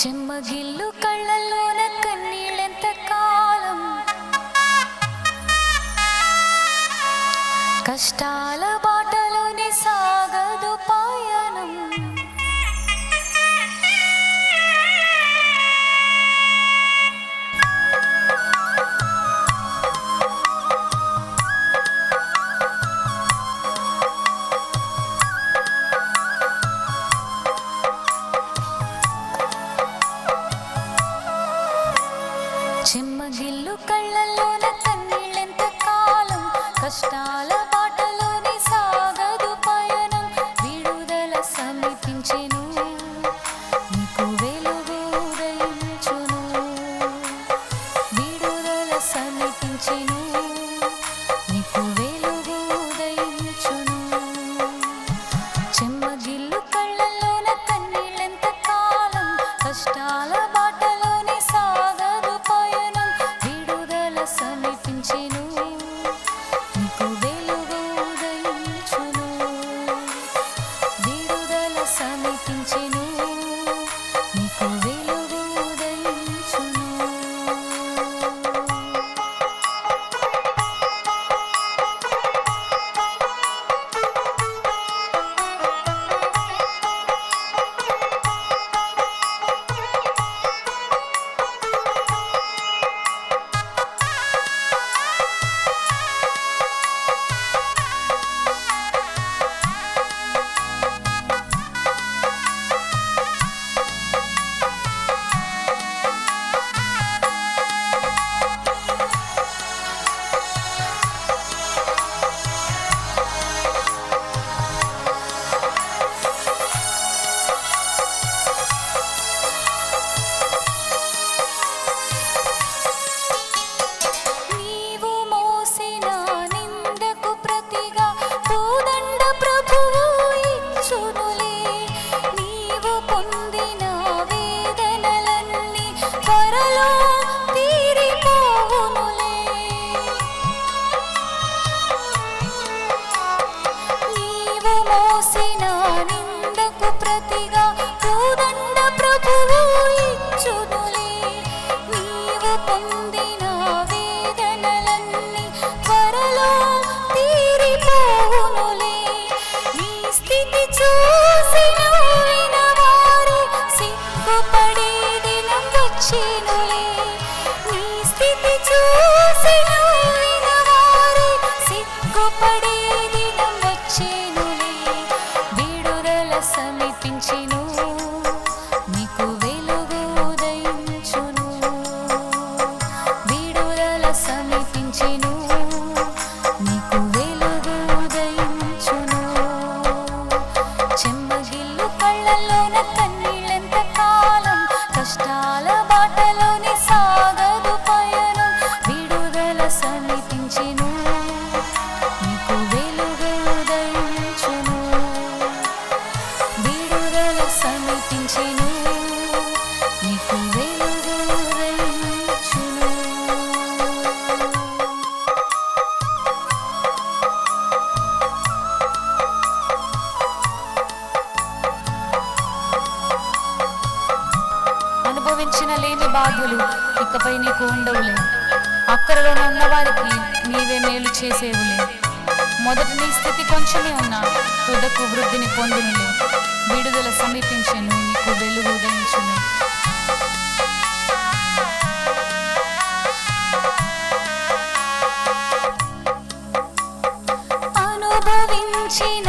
చెమ్మగిల్లు కళ్ళల్లోన కన్నీళ్ళెంత కాలం? కష్టాల బా కళ్ళల్లోన కష్టాల బాటలోని సాగదు పయనం. విడుదల సమీపించిన అనుభవించిన లేని బాధలు ఇకపై నీకు ఉండవులే. అక్కరలోన ఉన్నవారికి నీవే మేలు చేసేవులే. మొదటి నీ స్థితి కొంచెమే ఉన్నా తుదకు వృద్ధిని పొందినులే. విడుదల సమీపించను నీకు వెలుగు ఉదయించును. అనుభవించిన